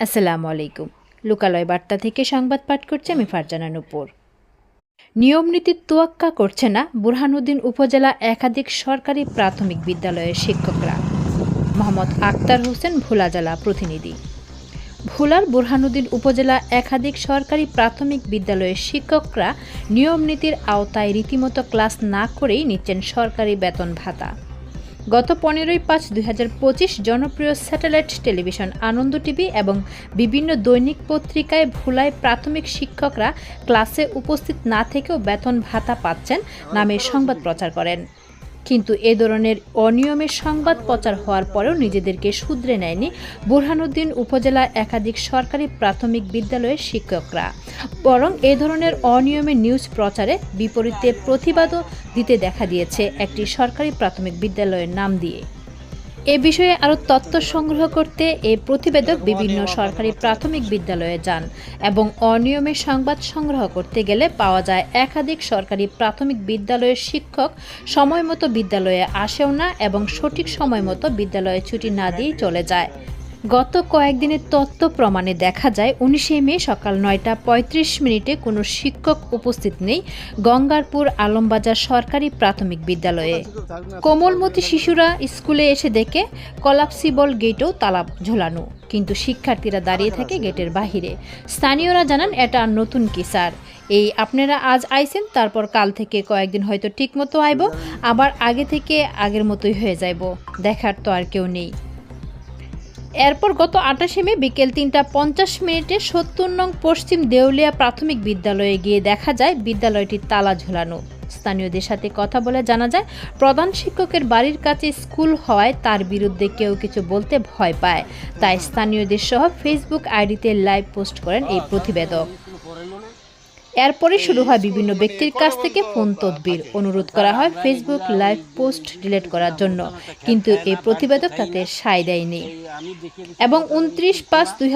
আসসালামু আলাইকুম। লোকালয় বার্তা থেকে সংবাদ পাঠ করছে আমি ফারজানা নুপুর। নিয়ম নীতির তোয়াক্কা করছে না বুরহানুদ্দিন উপজেলা একাধিক সরকারি প্রাথমিক বিদ্যালয়ের শিক্ষকরা। মোহাম্মদ আক্তার হোসেন ভোলা জেলা প্রতিনিধি। ভোলার বুরহানুদ্দিন উপজেলা একাধিক সরকারি প্রাথমিক বিদ্যালয়ের শিক্ষকরা নিয়ম নীতির আওতায় রীতিমতো ক্লাস না করেই নিচ্ছেন সরকারি বেতন ভাতা। গত পনেরোই পাঁচ দুই জনপ্রিয় স্যাটেলাইট টেলিভিশন আনন্দ টিভি এবং বিভিন্ন দৈনিক পত্রিকায় ভুলায় প্রাথমিক শিক্ষকরা ক্লাসে উপস্থিত না থেকেও বেতন ভাতা পাচ্ছেন নামে সংবাদ প্রচার করেন। কিন্তু এ ধরনের অনিয়মের সংবাদ প্রচার হওয়ার পরেও নিজেদেরকে শুধরে নেয়নি বুরহানুদ্দিন উপজেলা একাধিক সরকারি প্রাথমিক বিদ্যালয়ের শিক্ষকরা। বরং এ ধরনের অনিয়মে নিউজ প্রচারে বিপরীতে প্রতিবাদও দিতে দেখা দিয়েছে একটি সরকারি প্রাথমিক বিদ্যালয়ের নাম দিয়ে। এ বিষয়ে আরও তথ্য সংগ্রহ করতে এ প্রতিবেদক বিভিন্ন সরকারি প্রাথমিক বিদ্যালয়ে যান এবং অনিয়মের সংবাদ সংগ্রহ করতে গেলে পাওয়া যায় একাধিক সরকারি প্রাথমিক বিদ্যালয়ের শিক্ষক সময় মতো বিদ্যালয়ে আসেও না এবং সঠিক সময় মতো বিদ্যালয়ে ছুটি না দিয়েই চলে যায়। গত কয়েকদিনের তত্ত্ব প্রমাণে দেখা যায়, উনিশে মে সকাল নয়টা পঁয়ত্রিশ মিনিটে কোনো শিক্ষক উপস্থিত নেই গঙ্গারপুর আলমবাজার সরকারি প্রাথমিক বিদ্যালয়ে। কোমলমতি শিশুরা স্কুলে এসে দেখে কলাপসিবল গেটেও তালা ঝোলানো, কিন্তু শিক্ষার্থীরা দাঁড়িয়ে থাকে গেটের বাহিরে। স্থানীয়রা জানান, এটা নতুন কি, স্যার? এই আপনারা আজ আইছেন, তারপর কাল থেকে কয়েকদিন হয়তো ঠিক মতো আইব, আবার আগে থেকে আগের মতোই হয়ে যাইব। দেখার তো আর কেউ নেই। এরপর গত আটাশে মে বিকেল তিনটা পঞ্চাশ মিনিটে সত্তর নং পশ্চিম দেউলিয়া প্রাথমিক বিদ্যালয়ে গিয়ে দেখা যায় বিদ্যালয়টির তালা ঝোলানো। স্থানীয়দের সাথে কথা বলে জানা যায়, প্রধান শিক্ষকের বাড়ির কাছে স্কুল হওয়ায় তার বিরুদ্ধে কেউ কিছু বলতে ভয় পায়। তাই স্থানীয়দের সহ ফেসবুক আইডিতে লাইভ পোস্ট করেন এই প্রতিবেদক। এরপরে শুরু হয় বিভিন্ন ব্যক্তির কাছ থেকে ফোন তদবির। অনুরোধ করা হয় ফেসবুক লাইভ পোস্ট ডিলিট করার জন্য, কিন্তু এই প্রতিবেদক তাতে সায় দেয়নি। এবং উনত্রিশ পাঁচ দুই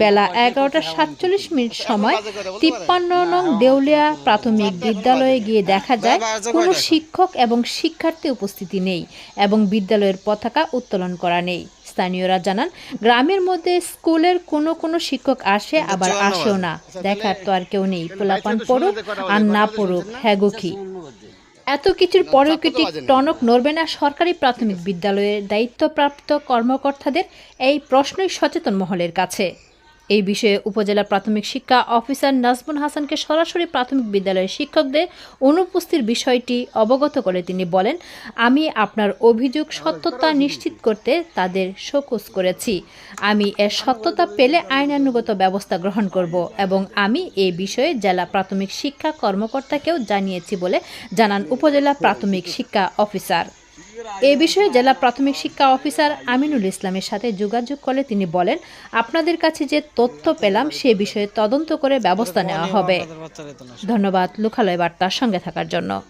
বেলা এগারোটা সাতচল্লিশ মিনিট সময় তিপ্পান্ন নং দেউলিয়া প্রাথমিক বিদ্যালয়ে গিয়ে দেখা যায়, কোনো শিক্ষক এবং শিক্ষার্থী উপস্থিতি নেই এবং বিদ্যালয়ের পতাকা উত্তোলন করা নেই। স্থানীয়রা জানান গ্রামের মধ্যে স্কুলের কোনো কোনো শিক্ষক আসে আবার আসেও না। দেখার তো আর কেউ নেই। পোলাপান পড়ুক আর না পড়ুক হ্যাগুখি এত কিছুর পরেও কি ঠিক টনক নড়বে না সরকারি প্রাথমিক বিদ্যালয়ের দায়িত্বপ্রাপ্ত কর্মকর্তাদের এই প্রশ্নই সচেতন মহলের কাছে। এই বিষয়ে উপজেলা প্রাথমিক শিক্ষা অফিসার নাজমুল হাসানকে সরাসরি প্রাথমিক বিদ্যালয়ের শিক্ষকদের অনুপস্থিতির বিষয়টি অবগত করে তিনি বলেন, আমি আপনার অভিযোগ সত্যতা নিশ্চিত করতে তাদের শোকজ করেছি। আমি এর সত্যতা পেলে আইনানুগত ব্যবস্থা গ্রহণ করব এবং আমি এ বিষয়ে জেলা প্রাথমিক শিক্ষা কর্মকর্তাকেও জানিয়েছি বলে জানান উপজেলা প্রাথমিক শিক্ষা অফিসার। এ বিষয়ে জেলা প্রাথমিক শিক্ষা অফিসার আমিনুল ইসলামের সাথে যোগাযোগ করে তিনি বলেন, আপনাদের কাছে যে তথ্য পেলাম, সে বিষয়ে তদন্ত করে ব্যবস্থা নেওয়া হবে। ধন্যবাদ, লোকালয় বার্তার সঙ্গে থাকার জন্য।